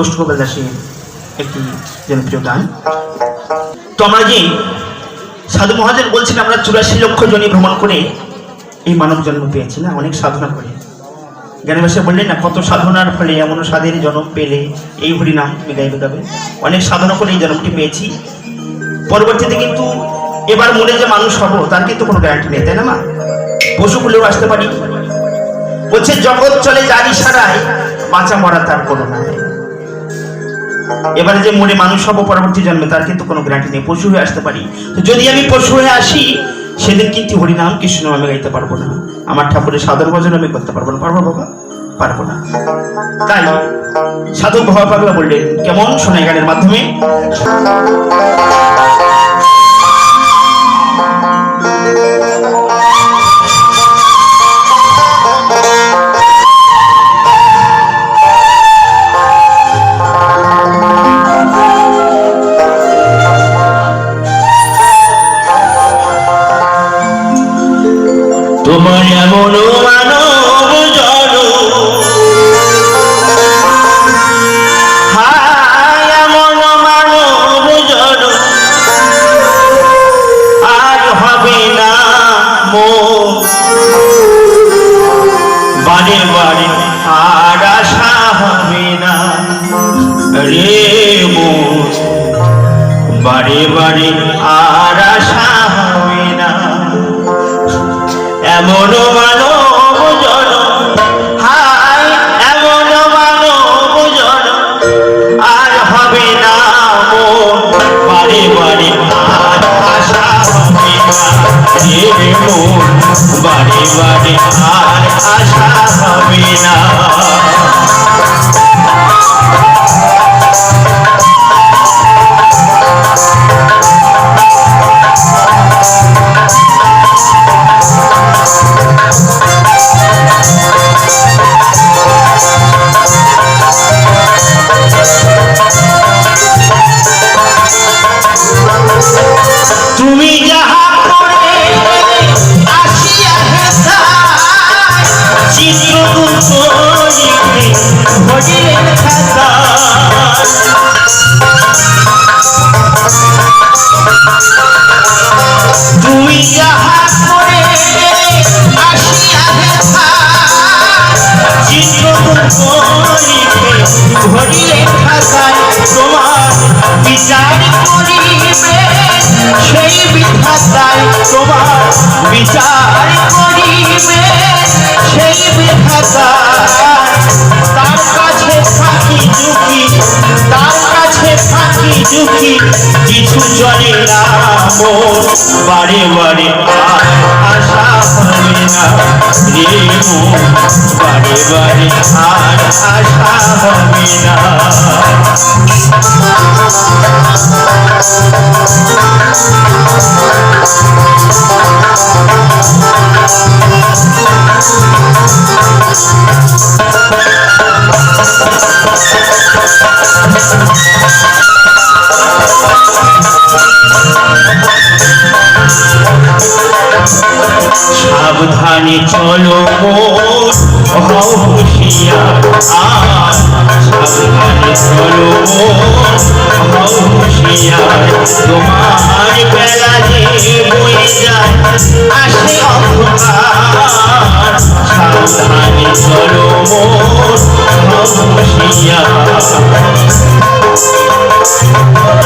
গোষ্ঠগোপাল দাসের একটি জনপ্রিয় গান। তো আমরা যে সাধু মহাজন বলছেন আমরা চুরাশি লক্ষ জনে ভ্রমণ করে এই মানব জন্ম পেয়েছি না? অনেক সাধনা করে। জ্ঞানী ভাষা বললেন, না, কত সাধনার ফলে এমন সাধের জন্ম পেলে এই হরি নাম তুমি গাইবে গাবে অনেক সাধনা করে এই জন্মটি পেয়েছি। পরবর্তীতে কিন্তু এবার মনে যে মানুষ হব, তার কিন্তু কোনো গ্যারান্টি নেই, তাই না মা? পশুগুলোও আসতে পারি। বলছে, জগৎ চলে যার ইশারায় বাঁচা মরা তার কোনো না এবারে যে মনে মানুষ হব, পরবর্তী জন্মে তার কিন্তু কোনো গ্যারান্টি নেই। পশু হয়ে আসতে পারি। তো যদি আমি পশু হয়ে আসি, সেদিন কিন্তু হরিনাম কৃষ্ণ আমি গাইতে পারব না। আমার ঠাকুরের সাধন ভজন আমি করতে পারব না। পারব বাবা? পারব না। তাই সাধু ভাবা পাগলা বললেন, কেমন সোনাই গানের মাধ্যমে? বারে আর আশা হবে না। রে মো বারে বারে আর আশা হবে না। এমন মানব বারে বারে আর আশা হবে না। তুমি ভজিলেন খাতায় তুমি যাহা করে আসিয়া চিত্রগুপ্ত লিখে ভজিলেন খাতায় তোমার বিচার করিবে সেই বিধাতায় কাছে ফাঁকি ঝুঁকি তার কাছে ফাঁকি ঝুঁকি কিছু চলে বারে বারে আশা হবে না রে বারে বারে আর আশা হবে না। সাবধানে চলো আর সাবধানে চলো মোর তোমার বেলা যে সাবধানে চলো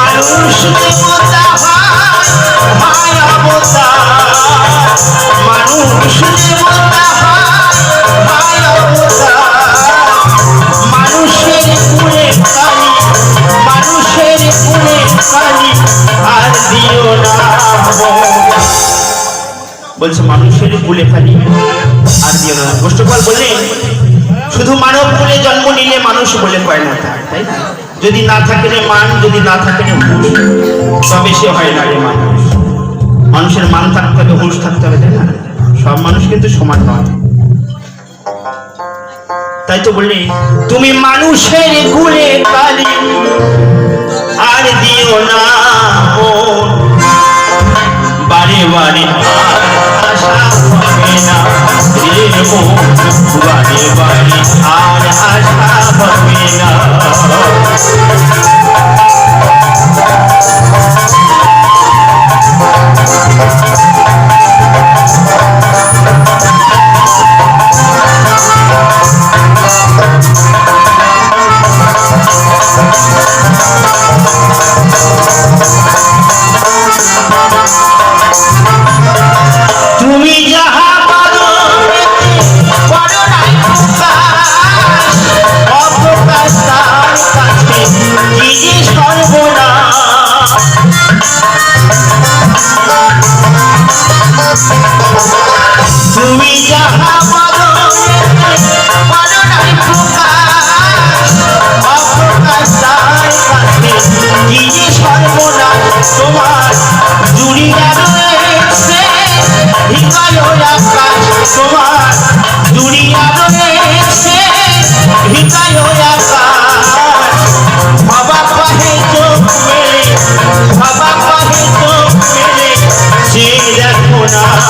মানুষ বলছে, মানুষের কুলে খালি আর দিও না। গোষ্ঠপাল বললেন শুধু মানব কুলে জন্ম নিলে মানুষ বলে কয় না তাই না? যদি না থাকে রে মান, যদি না থাকে রে হুঁশ, তবে সে হয় না রে মানুষ মানুষের মান থাকতে হবে, হুঁশ থাকতে হবে, তাই না? সব মানুষ কিন্তু সমান নয়। তাই তো বললি, তুমি মানুষের কুলে মন বারে বারে আর আশা যাহা বদলে বলো নাই প্রকাশ। অপ্রকাশ তার কাছে কি যে সর্বনাশ তোমার। জুড়িয়া রয়েছে হৃদয় আকাশ তোমার। জুড়িয়া রয়েছে হৃদয় আকাশ। বাবা পাহে চোখ মেলে বাবা পাহে চোখ মেলে, সে দেখো না।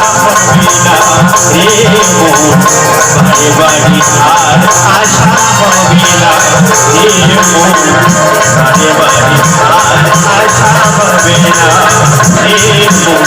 বারে বারে আর আশা হবে না মন বারে বারে আর আশা হবে না রে